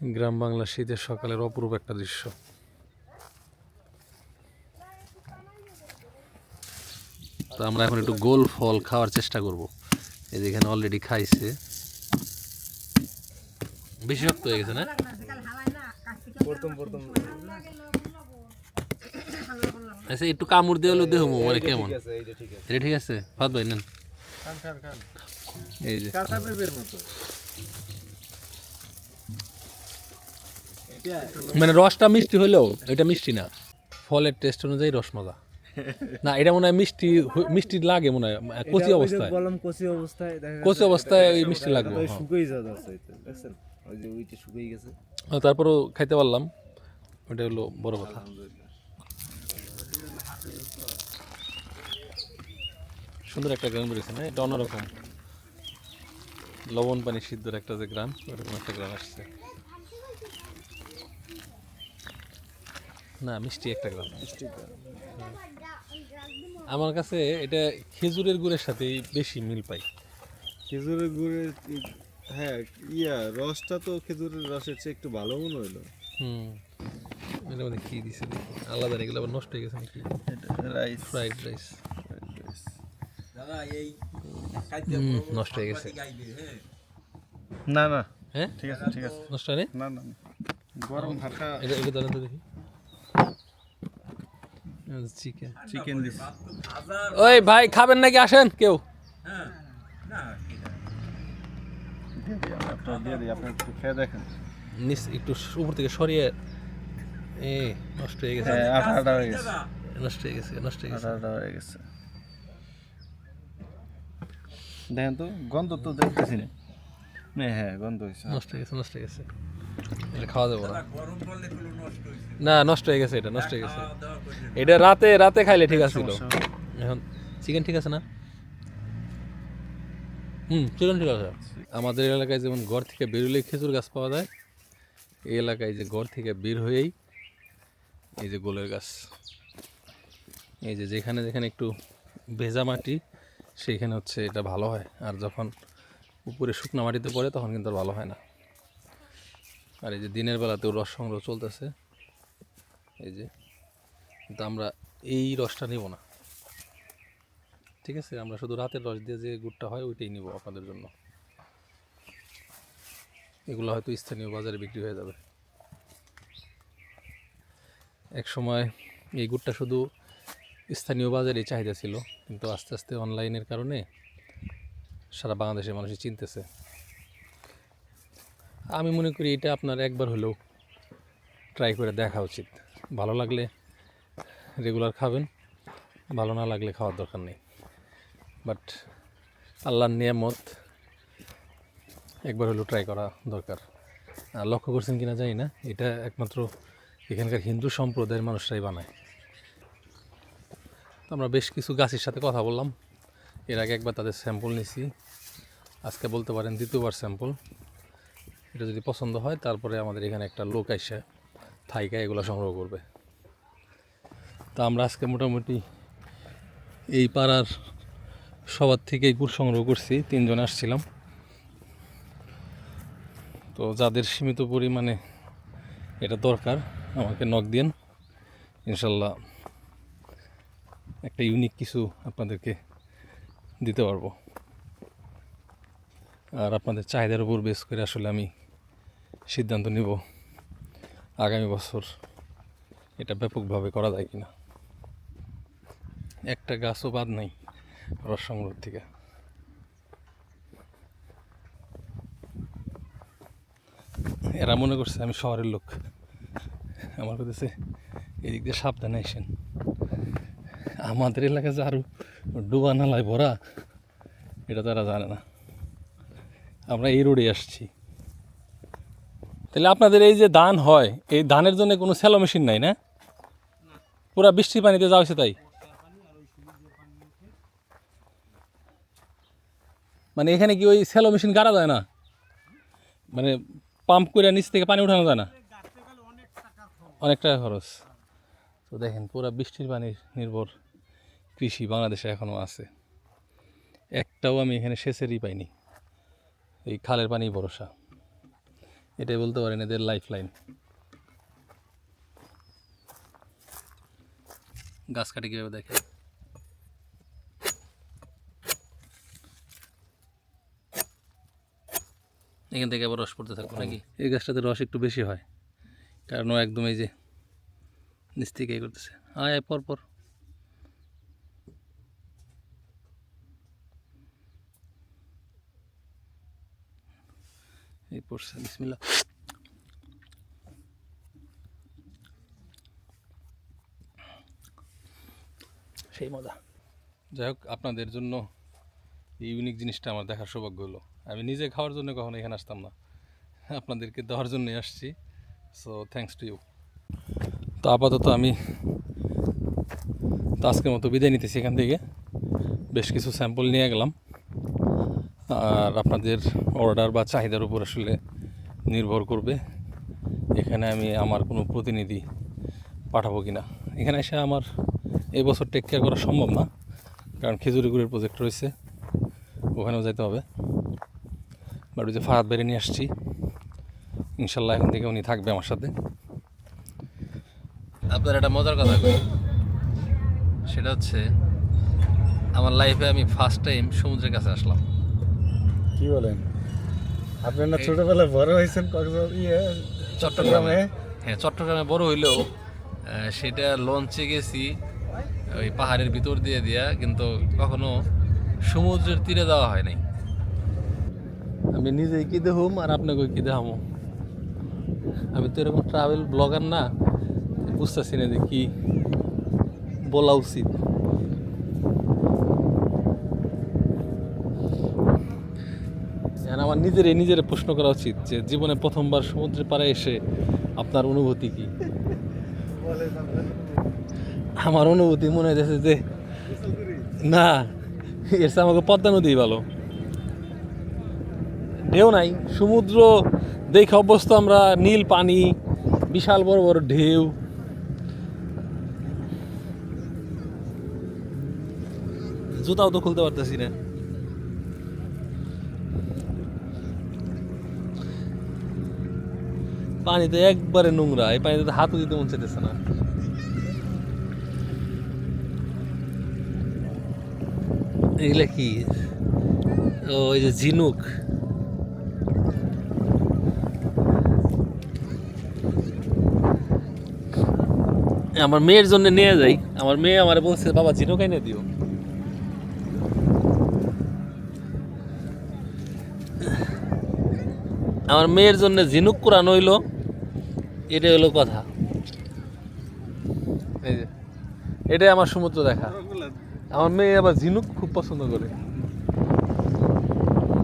গ্রাম বাংলা শীতের সকালের অপরূপ একটা দৃশ্য। তো আমরা এখন একটু গোল ফল খাওয়ার চেষ্টা করব। এই যে এখানে অলরেডি খাইছে। বেশি শক্ত হয়ে গেছে না? প্রথম প্রথম। আচ্ছা একটু কামড় দিয়ে হলো দেহ মানে কেমন? ঠিক আছে এইটা এটা ঠিক আছে? ভাত ভাই নেন। এই যে কাঁচা পেঁপের মতো মানে রসটা মিষ্টি হলেও এটা মিষ্টি না। ফলের টেস্ট অনুযায়ী রস মজা। না এটা মনে হয় মিষ্টি মিষ্টি লাগে মনে হয় কচি অবস্থায়। বললাম কচি অবস্থায় কচি অবস্থায় ওই মিষ্টি লাগবে হ্যাঁ। শুকিয়ে যাচ্ছে দেখছেন? ওই যে ওইটা শুকিয়ে গেছে। তারপরও খাইতে পারলাম। ওটা হলো বড় কথা। সুন্দর একটা গ্রাম বেরিয়েছে না? এটা অন্যরকম। লবণ পানি সিদ্ধর একটা যে গ্রাম ওরকম একটা গ্রাম আসছে। না মিষ্টি একটা গ্রাম আমার কাছে এটা খেজুরের গুড়ের সাথে বেশি মিল পাই। খেজুরের গুড়ের হ্যাঁ ইয়া রসটা তো খেজুরের রসের চেয়ে একটু ভালো মনে হলো হুম এটার মধ্যে কি দিছে আলাদা এগুলো আবার নষ্ট হয়ে গেছে নাকি? রাইস ফ্রাইড রাইস দাদা এই নষ্ট হয়ে গেছে। না না। হ্যাঁ? ঠিক আছে ঠিক আছে। নষ্ট হয় না? না। গরম ভাতটা এটা এটা দাঁড়ান তো দেখি। চিকেন চিকেন দিস। ওই ভাই খাবেন নাকি? আসেন কেউ? আপনি একটু নিচ একটু উপর থেকে সরিয়ে এ নষ্ট হয়ে গেছে। হ্যাঁ আটা আটা হয়ে গেছে। নষ্ট হয়ে গেছে নষ্ট হয়ে গেছে। আটা হয়ে গেছে। দেখেন তো গন্ধ তো দেখতেছি না। হ্যাঁ গন্ধ হয়েছে। নষ্ট হয়ে গেছে নষ্ট হয়ে গেছে। এটা খাওয়া যাবে না। না নষ্ট হয়ে গেছে এটা নষ্ট হয়ে গেছে। এটা রাতে রাতে খাইলে ঠিক আছিল এখন চিকেন ঠিক আছে না? হুম চিকেন ঠিক আছে। আমাদের এলাকায় যেমন ঘর থেকে বেরোলেই খেজুর গাছ পাওয়া যায় এই এলাকায় যে ঘর থেকে বের হয়েই এই যে গোলের গাছ। এই যে যেখানে যেখানে একটু ভেজা মাটি সেইখানে হচ্ছে এটা ভালো হয়। আর যখন উপরে শুকনো মাটিতে পড়ে তখন কিন্তু আর ভালো হয় না। আর এই যে দিনের বেলাতেও রস সংগ্রহ চলতেছে। এই যে কিন্তু আমরা এই রসটা নিব না। ঠিক আছে? আমরা শুধু রাতের রস দিয়ে যে গুড়টা হয়, ওইটাই নিব আপনাদের জন্য। এগুলো হয়তো স্থানীয় বাজারে বিক্রি হয়ে যাবে। এক সময় এই গুড়টা শুধু স্থানীয় বাজারে চাহিদা ছিল, কিন্তু আস্তে আস্তে অনলাইনের কারণে সারা বাংলাদেশের মানুষই চিনতেছে। আমি মনে করি এটা আপনার একবার হলেও ট্রাই করে দেখা উচিত। ভালো লাগলে রেগুলার খাবেন। ভালো না লাগলে খাওয়ার দরকার নেই। বাট আল্লাহর নিয়ামত একবার হলেও ট্রাই করা দরকার। লক্ষ্য করছেন কিনা জানি না, এটা একমাত্র এখানকার হিন্দু সম্প্রদায়ের মানুষরাই বানায়। তো আমরা বেশ কিছু গাছের সাথে কথা বললাম। এর আগে একবার তাদের স্যাম্পল নিছি। আজকে বলতে পারেন দ্বিতীয়বার স্যাম্পল এটা যদি পছন্দ হয়, তারপরে আমাদের এখানে একটা লোক এসে থাইকা এগুলো সংগ্রহ করবে। তা আমরা আজকে মোটামুটি এই পাড়ার সবার থেকেই গুড় সংগ্রহ করছি, তিনজন আসছিলাম। তো যাদের সীমিত পরিমাণে এটা দরকার, আমাকে নক দিন ইনশাল্লাহ একটা ইউনিক কিছু আপনাদেরকে দিতে পারব। আর আপনাদের চাহিদার উপর বেস করে আসলে আমি সিদ্ধান্ত নিব, আগামী বছর এটা ব্যাপকভাবে করা যায় কিনা। একটা গাছও বাদ নাই রস সংগ্রহ থেকে। এরা মনে করছে আমি শহরের লোক। আমার কাছে এদিক দিয়ে সাবধানে আসেন আমাদের এলাকায় যে আরও ডুবা নালায় ভরা, এটা তারা জানে না। আমরা এই রোডে আসছি। তাহলে আপনাদের এই যে ধান হয়, এই ধানের জন্য কোনো স্যালো মেশিন নাই না? পুরা বৃষ্টির পানিতে যাওয়া তাই? মানে এখানে কি ওই স্যালো মেশিন গাড়া যায় না? মানে পাম্প করে নিচ থেকে পানি উঠানো যায় না? অনেক টাকা খরচ। তো দেখেন, পুরা বৃষ্টির পানি নির্ভর কৃষি বাংলাদেশে এখনও আছে। একটাও আমি এখানে সেচেরই পাইনি। এই খালের পানি ভরসা। এটাই বলতে পারেন এদের লাইফ লাইন গাছ কাটি কীভাবে দেখে এখান থেকে আবার রস পড়তে থাকব নাকি? এই গাছটাতে রস একটু বেশি হয়। কারণ ও একদম এই যে নিচ থেকে এই করতেছে। আয় আয় পর পর। এই পড়ছে বিসমিল্লা সেই মজা। যাই হোক আপনাদের জন্য এই ইউনিক জিনিসটা আমার দেখার সৌভাগ্য হলো। আমি নিজে খাওয়ার জন্য কখনো এখানে আসতাম না। আপনাদেরকে দেওয়ার জন্যই আসছি। সো থ্যাংকস টু ইউ তো আপাতত আমি তো আজকের মতো বিদায় নিতেছি এখান থেকে। বেশ কিছু স্যাম্পল নিয়ে গেলাম। আর আপনাদের অর্ডার বা চাহিদার উপর আসলে নির্ভর করবে এখানে আমি আমার কোনো প্রতিনিধি পাঠাবো কি না এখানে এসে আমার এবছর টেক কেয়ার করা সম্ভব না। কারণ খেজুরি গুড়ের প্রজেক্ট রয়েছে। ওখানেও যেতে হবে। বাট ওই যে ফাহাদ বেড়ে নিয়ে আসছি। ইনশাল্লাহ এখন থেকে উনি থাকবে আমার সাথে। আপনার একটা মজার কথা কই? সেটা হচ্ছে আমার লাইফে আমি ফার্স্ট টাইম সমুদ্রের কাছে আসলাম। কি বলেন? আপনার না ছোটবেলায় বড় হয়েছেন কক্সবাজার ইয়ে চট্টগ্রামে? হ্যাঁ চট্টগ্রামে বড় হইলেও সেটা লঞ্চে গেছি ওই পাহাড়ের ভিতর দিয়ে দিয়া কিন্তু কখনো সমুদ্রের তীরে যাওয়া হয় নাই। আমি নিজেই কি দেহুম আর আপনাকে কি দেখামো আমি তো এরকম ট্রাভেল ব্লগার না বুঝতেছি না যে কি বলা উচিত। আমার নিজের নিজের প্রশ্ন করা উচিত যে জীবনে প্রথমবার সমুদ্রের পাড়ে এসে আপনার অনুভূতি কি? আমার অনুভূতি মনে হয়েছে যে না এর চেয়ে আমাকে পদ্মা নদী ভালো। ঢেউ নাই, সমুদ্র দেখে অভ্যস্ত আমরা, নীল পানি, বিশাল বড় বড় ঢেউ। জুতাও তো খুলতে পারতেছি না। পানিতে একবারে নোংরা, এই পানিতে হাতও দিতে মন চাইতেছে না। এগুলা কি? ওই যে ঝিনুক। আমার মেয়ের জন্য নিয়ে যাই। আমার মেয়ে আমার বলছে, বাবা, ঝিনুক এনে দিও। আমার মেয়ের জন্য ঝিনুক কোরআন হইল। এটাই হলো কথা। এটাই আমার সমুদ্র দেখা। আমার মেয়ে আবার ঝিনুক খুব পছন্দ করে।